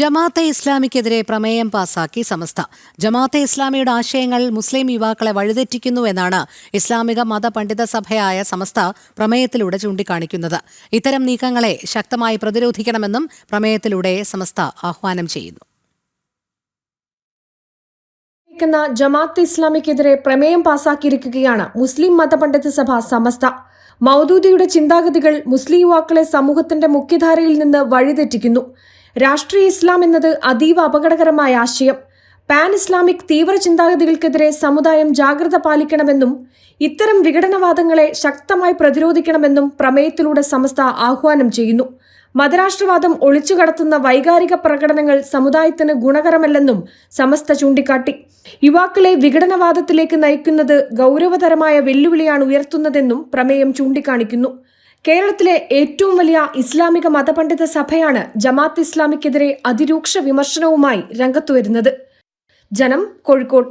ജമാഅത്തെ ഇസ്ലാമിക്കെതിരെ പ്രമേയം പാസാക്കി സമസ്ത. ജമാഅത്തെ ഇസ്ലാമിയുടെ ആശയങ്ങൾ മുസ്ലിം യുവാക്കളെ വഴിതെറ്റിക്കുന്നു എന്നാണ് ഇസ്ലാമിക മത പണ്ഡിത സഭയായ സമസ്ത പ്രമേയത്തിലൂടെ ചൂണ്ടിക്കാണിക്കുന്നത്. ഇത്തരം നീക്കങ്ങളെ ശക്തമായി പ്രതിരോധിക്കണമെന്നും പ്രമേയത്തിലൂടെ സമസ്ത ആഹ്വാനം ചെയ്യുന്നു. ജമാഅത്ത് ഇസ്ലാമിക്കെതിരെ പ്രമേയം പാസാക്കിയിരിക്കുകയാണ് മുസ്ലിം മതപണ്ഡിത സഭ സമസ്ത. മൗദൂദിയുടെ ചിന്താഗതികൾ മുസ്ലിം യുവാക്കളെ സമൂഹത്തിന്റെ മുഖ്യധാരയിൽ നിന്ന് വഴിതെറ്റിക്കുന്നു. രാഷ്ട്രീയ ഇസ്ലാം എന്നത് അതീവ അപകടകരമായ ആശയം. പാൻ ഇസ്ലാമിക് തീവ്ര ചിന്താഗതികൾക്കെതിരെ സമുദായം ജാഗ്രത പാലിക്കണമെന്നും ഇത്തരം വിഘടനവാദങ്ങളെ ശക്തമായി പ്രതിരോധിക്കണമെന്നും പ്രമേയത്തിലൂടെ സമസ്ത ആഹ്വാനം ചെയ്യുന്നു. മതരാഷ്ട്രവാദം ഒളിച്ചുകടത്തുന്ന വൈകാരിക പ്രകടനങ്ങൾ സമുദായത്തിന് ഗുണകരമല്ലെന്നും സമസ്ത ചൂണ്ടിക്കാട്ടി. യുവാക്കളെ വിഘടനവാദത്തിലേക്ക് നയിക്കുന്നത് ഗൗരവതരമായ വെല്ലുവിളിയാണ് ഉയർത്തുന്നതെന്നും പ്രമേയം ചൂണ്ടിക്കാണിക്കുന്നു. കേരളത്തിലെ ഏറ്റവും വലിയ ഇസ്ലാമിക മതപണ്ഡിത സഭയാണ് ജമാത്ത് ഇസ്ലാമിക്കെതിരെ അതിരൂക്ഷ വിമർശനവുമായി രംഗത്തുവരുന്നത്. ജനം കോഴിക്കോട്.